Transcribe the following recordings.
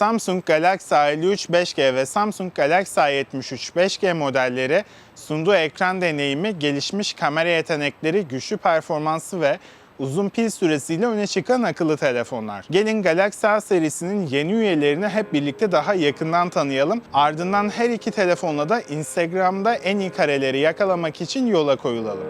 Samsung Galaxy A53 5G ve Samsung Galaxy A73 5G modelleri sunduğu ekran deneyimi, gelişmiş kamera yetenekleri, güçlü performansı ve uzun pil süresiyle öne çıkan akıllı telefonlar. Gelin Galaxy A serisinin yeni üyelerini hep birlikte daha yakından tanıyalım. Ardından her iki telefonla da Instagram'da en iyi kareleri yakalamak için yola koyulalım.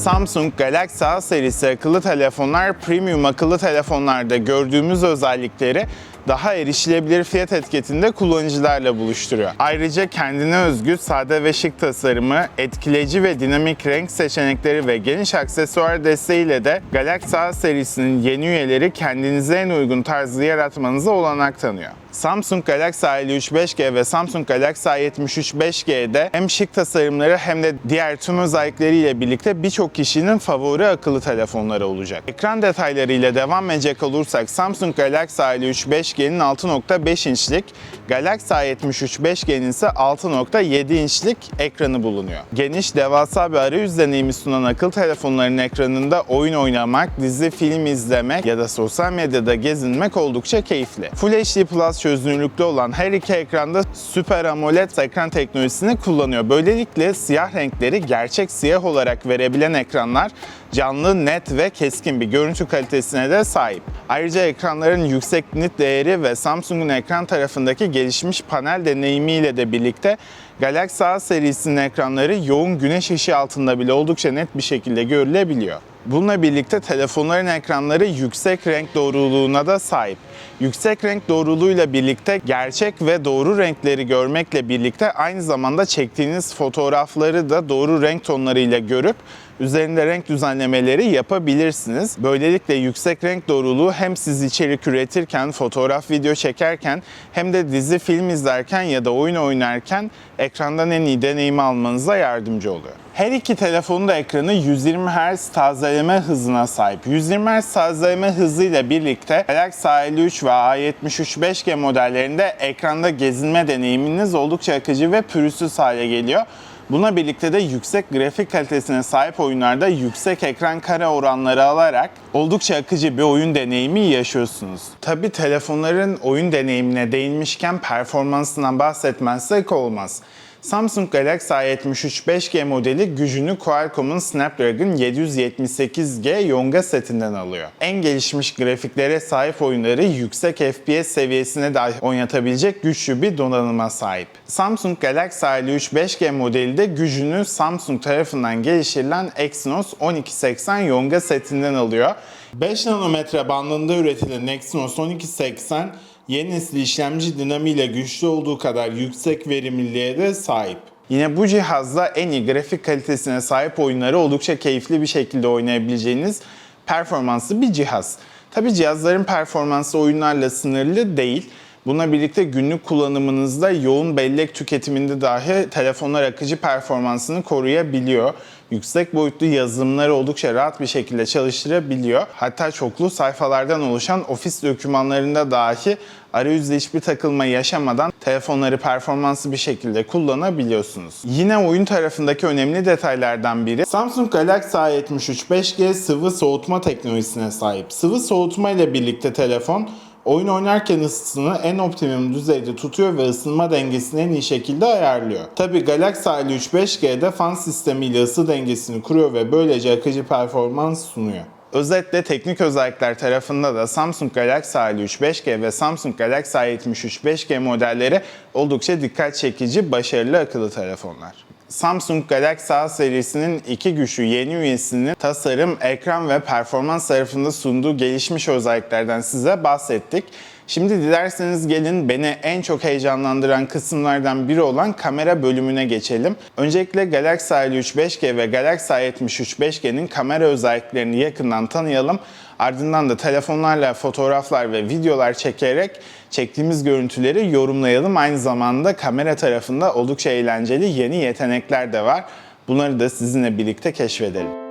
Samsung Galaxy A serisi akıllı telefonlar premium akıllı telefonlarda gördüğümüz özellikleri daha erişilebilir fiyat etiketinde kullanıcılarla buluşturuyor. Ayrıca kendine özgü sade ve şık tasarımı, etkileyici ve dinamik renk seçenekleri ve geniş aksesuar desteğiyle de Galaxy A serisinin yeni üyeleri kendinize en uygun tarzı yaratmanıza olanak tanıyor. Samsung Galaxy A53 5G ve Samsung Galaxy A73 5G'de hem şık tasarımları hem de diğer tüm özellikleriyle birlikte birçok kişinin favori akıllı telefonları olacak. Ekran detaylarıyla devam edecek olursak Samsung Galaxy A53 5G'nin 6.5 inçlik, Galaxy A73 5G'nin ise 6.7 inçlik ekranı bulunuyor. Geniş, devasa bir arayüz deneyimi sunan akıllı telefonların ekranında oyun oynamak, dizi, film izlemek ya da sosyal medyada gezinmek oldukça keyifli. Full HD Plus çözünürlükte olan her iki ekranda Super AMOLED ekran teknolojisini kullanıyor. Böylelikle siyah renkleri gerçek siyah olarak verebilen ekranlar canlı, net ve keskin bir görüntü kalitesine de sahip. Ayrıca ekranların yüksek nit değeri ve Samsung'un ekran tarafındaki gelişmiş panel deneyimiyle de birlikte Galaxy A serisinin ekranları yoğun güneş ışığı altında bile oldukça net bir şekilde görülebiliyor. Bununla birlikte telefonların ekranları yüksek renk doğruluğuna da sahip. Yüksek renk doğruluğuyla birlikte gerçek ve doğru renkleri görmekle birlikte aynı zamanda çektiğiniz fotoğrafları da doğru renk tonlarıyla görüp üzerinde renk düzenlemeleri yapabilirsiniz. Böylelikle yüksek renk doğruluğu hem siz içerik üretirken, fotoğraf, video çekerken hem de dizi, film izlerken ya da oyun oynarken ekrandan en iyi deneyimi almanıza yardımcı oluyor. Her iki telefonun da ekranı 120 Hz tazeleme hızına sahip. 120 Hz tazeleme hızıyla birlikte Galaxy A53 ve A73 5G modellerinde ekranda gezinme deneyiminiz oldukça akıcı ve pürüzsüz hale geliyor. Buna birlikte de yüksek grafik kalitesine sahip oyunlarda yüksek ekran kare oranları alarak oldukça akıcı bir oyun deneyimi yaşıyorsunuz. Tabi telefonların oyun deneyimine değinmişken performansından bahsetmezsek olmaz. Samsung Galaxy A73 5G modeli gücünü Qualcomm'un Snapdragon 778G Yonga setinden alıyor. En gelişmiş grafiklere sahip oyunları yüksek FPS seviyesine dahi oynatabilecek güçlü bir donanıma sahip. Samsung Galaxy A53 5G modeli de gücünü Samsung tarafından geliştirilen Exynos 1280 Yonga setinden alıyor. 5 nanometre bandında üretilen Exynos 1280 yeni nesil işlemci dinamiğiyle güçlü olduğu kadar yüksek verimliliğe de sahip. Yine bu cihazda en iyi grafik kalitesine sahip oyunları oldukça keyifli bir şekilde oynayabileceğiniz performanslı bir cihaz. Tabi cihazların performansı oyunlarla sınırlı değil. Buna birlikte günlük kullanımınızda yoğun bellek tüketiminde dahi telefonlar akıcı performansını koruyabiliyor. Yüksek boyutlu yazılımları oldukça rahat bir şekilde çalıştırabiliyor. Hatta çoklu sayfalardan oluşan ofis dokümanlarında dahi arayüzde hiçbir takılma yaşamadan telefonları performanslı bir şekilde kullanabiliyorsunuz. Yine oyun tarafındaki önemli detaylardan biri Samsung Galaxy A73 5G sıvı soğutma teknolojisine sahip. Sıvı soğutma ile birlikte telefon oyun oynarken ısısını en optimum düzeyde tutuyor ve ısınma dengesini en iyi şekilde ayarlıyor. Tabi Galaxy A53 5G'de fan sistemiyle ısı dengesini kuruyor ve böylece akıcı performans sunuyor. Özetle teknik özellikler tarafında da Samsung Galaxy A53 5G ve Samsung Galaxy A73 5G modelleri oldukça dikkat çekici, başarılı akıllı telefonlar. Samsung Galaxy A serisinin iki güçlü yeni üyesinin tasarım, ekran ve performans tarafında sunduğu gelişmiş özelliklerden size bahsettik. Şimdi dilerseniz gelin beni en çok heyecanlandıran kısımlardan biri olan kamera bölümüne geçelim. Öncelikle Galaxy A53 5G ve Galaxy A73 5G'nin kamera özelliklerini yakından tanıyalım. Ardından da telefonlarla fotoğraflar ve videolar çekerek çektiğimiz görüntüleri yorumlayalım. Aynı zamanda kamera tarafında oldukça eğlenceli yeni yetenekler de var. Bunları da sizinle birlikte keşfedelim.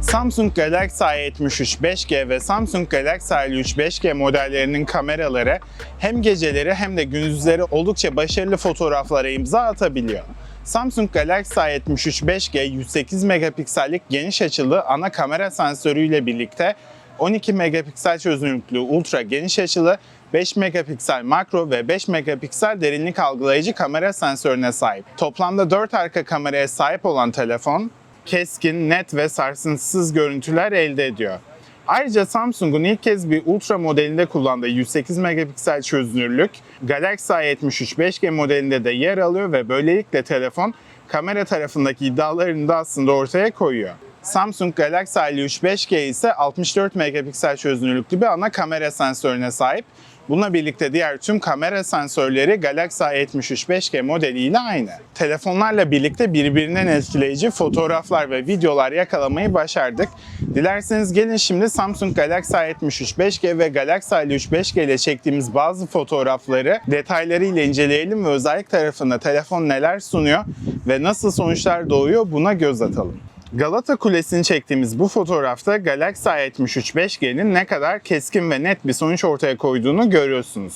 Samsung Galaxy A73 5G ve Samsung Galaxy A53 5G modellerinin kameraları hem geceleri hem de gündüzleri oldukça başarılı fotoğraflara imza atabiliyor. Samsung Galaxy A73 5G 108 megapiksellik geniş açılı ana kamera sensörüyle birlikte 12 megapiksel çözünürlüklü ultra geniş açılı 5 megapiksel makro ve 5 megapiksel derinlik algılayıcı kamera sensörüne sahip. Toplamda 4 arka kameraya sahip olan telefon keskin, net ve sarsıntısız görüntüler elde ediyor. Ayrıca Samsung'un ilk kez bir ultra modelinde kullandığı 108 megapiksel çözünürlük Galaxy A73 5G modelinde de yer alıyor ve böylelikle telefon kamera tarafındaki iddialarını da aslında ortaya koyuyor. Samsung Galaxy A53 5G ise 64 megapiksel çözünürlüklü bir ana kamera sensörüne sahip. Bununla birlikte diğer tüm kamera sensörleri Galaxy A73 5G modeliyle aynı. Telefonlarla birlikte birbirinden etkileyici fotoğraflar ve videolar yakalamayı başardık. Dilerseniz gelin şimdi Samsung Galaxy A73 5G ve Galaxy A53 5G ile çektiğimiz bazı fotoğrafları detaylarıyla inceleyelim ve özellik tarafında telefon neler sunuyor ve nasıl sonuçlar doğuyor buna göz atalım. Galata Kulesi'ni çektiğimiz bu fotoğrafta Galaxy A73 5G'nin ne kadar keskin ve net bir sonuç ortaya koyduğunu görüyorsunuz.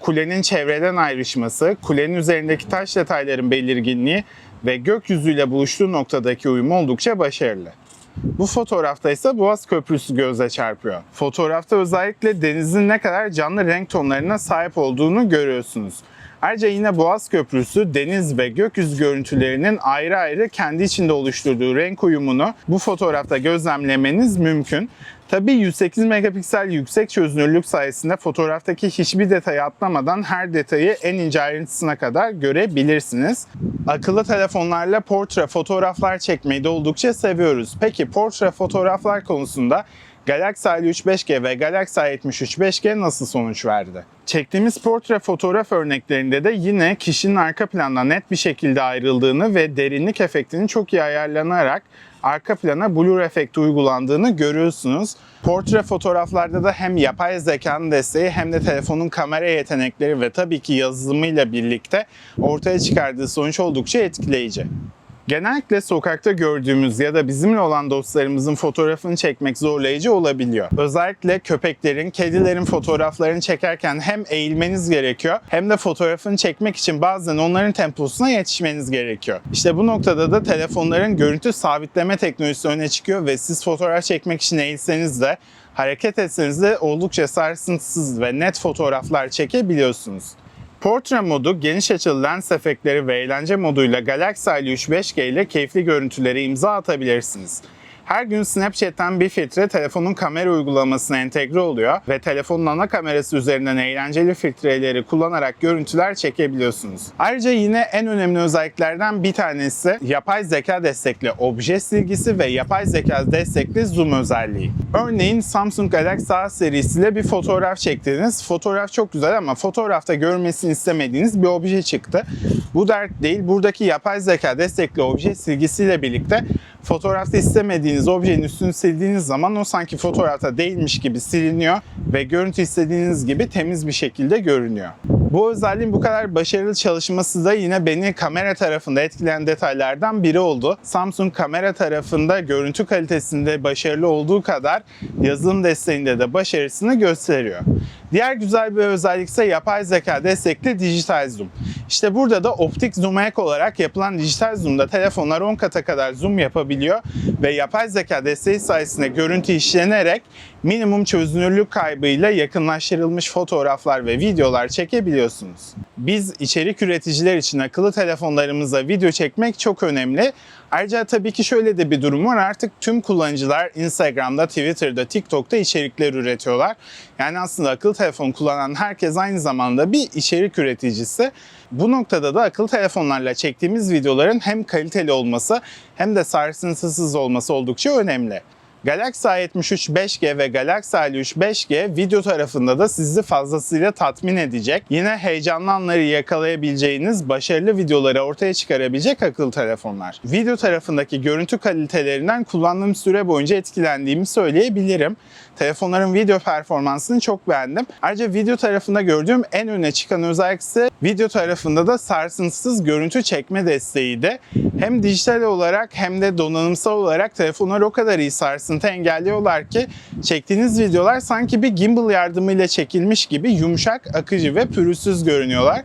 Kulenin çevreden ayrışması, kulenin üzerindeki taş detayların belirginliği ve gökyüzüyle buluştuğu noktadaki uyum oldukça başarılı. Bu fotoğrafta ise Boğaz Köprüsü göze çarpıyor. Fotoğrafta özellikle denizin ne kadar canlı renk tonlarına sahip olduğunu görüyorsunuz. Ayrıca yine Boğaz Köprüsü deniz ve gökyüzü görüntülerinin ayrı ayrı kendi içinde oluşturduğu renk uyumunu bu fotoğrafta gözlemlemeniz mümkün. Tabii 108 megapiksel yüksek çözünürlük sayesinde fotoğraftaki hiçbir detayı atlamadan her detayı en ince ayrıntısına kadar görebilirsiniz. Akıllı telefonlarla portre fotoğraflar çekmeyi de oldukça seviyoruz. Peki portre fotoğraflar konusunda Galaxy A53 5G ve Galaxy A73 5G nasıl sonuç verdi? Çektiğimiz portre fotoğraf örneklerinde de yine kişinin arka planda net bir şekilde ayrıldığını ve derinlik efektinin çok iyi ayarlanarak arka plana blur efekti uygulandığını görüyorsunuz. Portre fotoğraflarda da hem yapay zekanın desteği hem de telefonun kamera yetenekleri ve tabii ki yazılımıyla birlikte ortaya çıkardığı sonuç oldukça etkileyici. Genellikle sokakta gördüğümüz ya da bizimle olan dostlarımızın fotoğrafını çekmek zorlayıcı olabiliyor. Özellikle köpeklerin, kedilerin fotoğraflarını çekerken hem eğilmeniz gerekiyor hem de fotoğrafını çekmek için bazen onların temposuna yetişmeniz gerekiyor. İşte bu noktada da telefonların görüntü sabitleme teknolojisi öne çıkıyor ve siz fotoğraf çekmek için eğilseniz de hareket etseniz de oldukça sarsıntısız ve net fotoğraflar çekebiliyorsunuz. Portre modu, geniş açılı lens efektleri ve eğlence moduyla Galaxy A53 5G ile keyifli görüntülere imza atabilirsiniz. Her gün Snapchat'ten bir filtre telefonun kamera uygulamasına entegre oluyor ve telefonun ana kamerası üzerinden eğlenceli filtreleri kullanarak görüntüler çekebiliyorsunuz. Ayrıca yine en önemli özelliklerden bir tanesi yapay zeka destekli obje silgisi ve yapay zeka destekli zoom özelliği. Örneğin Samsung Galaxy A serisiyle bir fotoğraf çektiniz. Fotoğraf çok güzel ama fotoğrafta görmesini istemediğiniz bir obje çıktı. Bu dert değil. Buradaki yapay zeka destekli obje silgisiyle birlikte fotoğrafta istemediğiniz objenin üstünü sildiğiniz zaman o sanki fotoğrafta değilmiş gibi siliniyor ve görüntü istediğiniz gibi temiz bir şekilde görünüyor. Bu özelliğin bu kadar başarılı çalışması da yine beni kamera tarafında etkileyen detaylardan biri oldu. Samsung kamera tarafında görüntü kalitesinde başarılı olduğu kadar yazılım desteğinde de başarısını gösteriyor. Diğer güzel bir özellik ise yapay zeka destekli dijital zoom. İşte burada da optik zoom ek olarak yapılan dijital zoom'da telefonlar 10 kata kadar zoom yapabiliyor ve yapay zeka desteği sayesinde görüntü işlenerek minimum çözünürlük kaybıyla yakınlaştırılmış fotoğraflar ve videolar çekebiliyorsunuz. Biz içerik üreticiler için akıllı telefonlarımıza video çekmek çok önemli. Ayrıca tabii ki şöyle de bir durum var. Artık tüm kullanıcılar Instagram'da, Twitter'da, TikTok'ta içerikler üretiyorlar. Yani aslında akıllı telefon kullanan herkes aynı zamanda bir içerik üreticisi. Bu noktada da akıllı telefonlarla çektiğimiz videoların hem kaliteli olması hem de sarsıntısız olması oldukça önemli. Galaxy A73 5G ve Galaxy A53 5G video tarafında da sizi fazlasıyla tatmin edecek. Yine heyecanlı anları yakalayabileceğiniz başarılı videoları ortaya çıkarabilecek akıllı telefonlar. Video tarafındaki görüntü kalitelerinden kullandığım süre boyunca etkilendiğimi söyleyebilirim. Telefonların video performansını çok beğendim. Ayrıca video tarafında gördüğüm en öne çıkan özellik ise video tarafında da sarsıntısız görüntü çekme desteğiydi. Hem dijital olarak hem de donanımsal olarak telefonlar o kadar iyi sarsıntı sarsıntı engelliyorlar ki çektiğiniz videolar sanki bir gimbal yardımıyla çekilmiş gibi yumuşak, akıcı ve pürüzsüz görünüyorlar.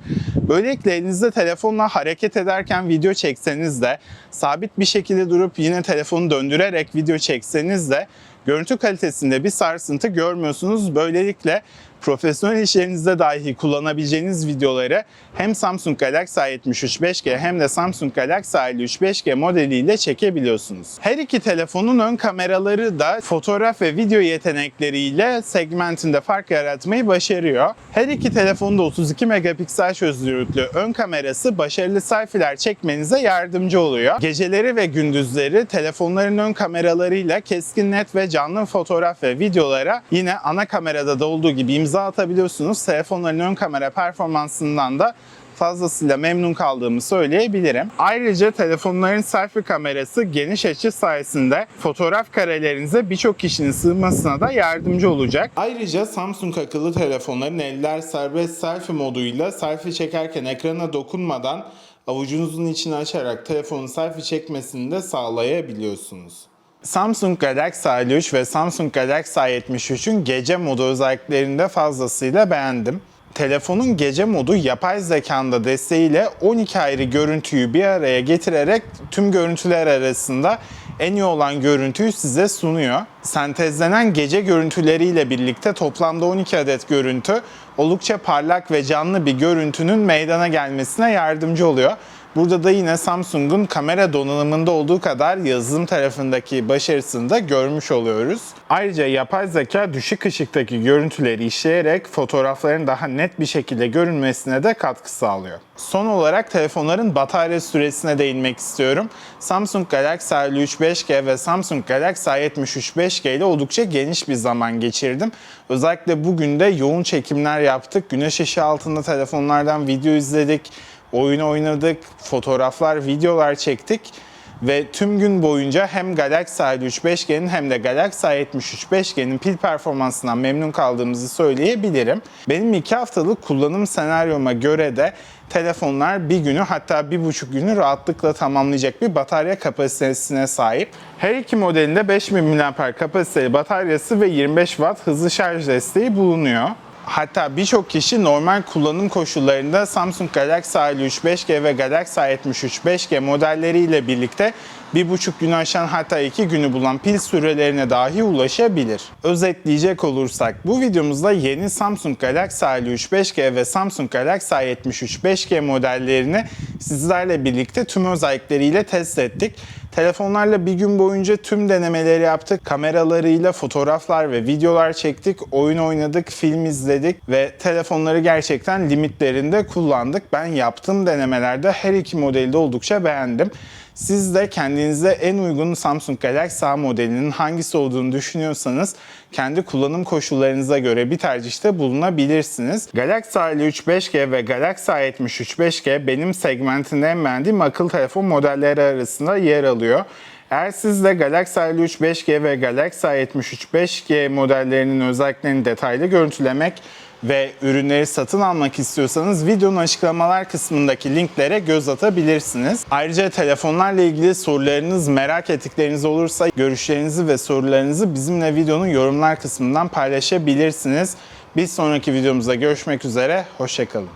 Böylelikle elinizde telefonla hareket ederken video çekseniz de sabit bir şekilde durup yine telefonu döndürerek video çekseniz de görüntü kalitesinde bir sarsıntı görmüyorsunuz. Böylelikle profesyonel işlerinizde dahi kullanabileceğiniz videoları hem Samsung Galaxy A73 5G hem de Samsung Galaxy A53 5G modeliyle çekebiliyorsunuz. Her iki telefonun ön kameraları da fotoğraf ve video yetenekleriyle segmentinde fark yaratmayı başarıyor. Her iki telefonun da 32 megapiksel çözünürlüklü ön kamerası başarılı selfie'ler çekmenize yardımcı oluyor. Geceleri ve gündüzleri telefonların ön kameralarıyla keskin net ve canlı fotoğraf ve videolara yine ana kamerada da olduğu gibi imza atabiliyorsunuz. Telefonların ön kamera performansından da fazlasıyla memnun kaldığımı söyleyebilirim. Ayrıca telefonların selfie kamerası geniş açı sayesinde fotoğraf karelerinize birçok kişinin sığmasına da yardımcı olacak. Ayrıca Samsung akıllı telefonların eller serbest selfie moduyla selfie çekerken ekrana dokunmadan avucunuzun içini açarak telefonun selfie çekmesini de sağlayabiliyorsunuz. Samsung Galaxy A53 ve Samsung Galaxy A73'ün gece modu özelliklerini de fazlasıyla beğendim. Telefonun gece modu yapay zekanda desteğiyle 12 ayrı görüntüyü bir araya getirerek tüm görüntüler arasında en iyi olan görüntüyü size sunuyor. Sentezlenen gece görüntüleriyle birlikte toplamda 12 adet görüntü oldukça parlak ve canlı bir görüntünün meydana gelmesine yardımcı oluyor. Burada da yine Samsung'un kamera donanımında olduğu kadar yazılım tarafındaki başarısını da görmüş oluyoruz. Ayrıca yapay zeka düşük ışıktaki görüntüleri işleyerek fotoğrafların daha net bir şekilde görünmesine de katkı sağlıyor. Son olarak telefonların batarya süresine değinmek istiyorum. Samsung Galaxy A53 5G ve Samsung Galaxy A73 5G ile oldukça geniş bir zaman geçirdim. Özellikle bugün de yoğun çekimler yaptık. Güneş ışığı altında telefonlardan video izledik oyun oynadık, fotoğraflar, videolar çektik ve tüm gün boyunca hem Galaxy A53 5G'nin hem de Galaxy A73 5G'nin pil performansından memnun kaldığımızı söyleyebilirim. Benim 2 haftalık kullanım senaryoma göre de telefonlar bir günü hatta bir buçuk günü rahatlıkla tamamlayacak bir batarya kapasitesine sahip. Her iki modelinde 5000 mAh kapasiteli bataryası ve 25 Watt hızlı şarj desteği bulunuyor. Hatta birçok kişi normal kullanım koşullarında Samsung Galaxy A53 5G ve Galaxy A73 5G modelleriyle birlikte bir buçuk günü aşan hatta iki günü bulan pil sürelerine dahi ulaşabilir. Özetleyecek olursak bu videomuzda yeni Samsung Galaxy A53 5G ve Samsung Galaxy A73 5G modellerini sizlerle birlikte tüm özellikleriyle test ettik. Telefonlarla bir gün boyunca tüm denemeleri yaptık. Kameralarıyla fotoğraflar ve videolar çektik, oyun oynadık, film izledik ve telefonları gerçekten limitlerinde kullandık. Ben yaptığım denemelerde her iki modeli de oldukça beğendim. Siz de kendinize en uygun Samsung Galaxy A modelinin hangisi olduğunu düşünüyorsanız kendi kullanım koşullarınıza göre bir tercihte bulunabilirsiniz. Galaxy A53 5G ve Galaxy A73 5G benim segmentinde en beğendiğim akıllı telefon modelleri arasında yer alıyor. Eğer siz de Galaxy A53 5G ve Galaxy A73 5G modellerinin özelliklerini detaylı görüntülemek ve ürünleri satın almak istiyorsanız videonun açıklamalar kısmındaki linklere göz atabilirsiniz. Ayrıca telefonlarla ilgili sorularınız, merak ettikleriniz olursa görüşlerinizi ve sorularınızı bizimle videonun yorumlar kısmından paylaşabilirsiniz. Bir sonraki videomuzda görüşmek üzere, hoşçakalın.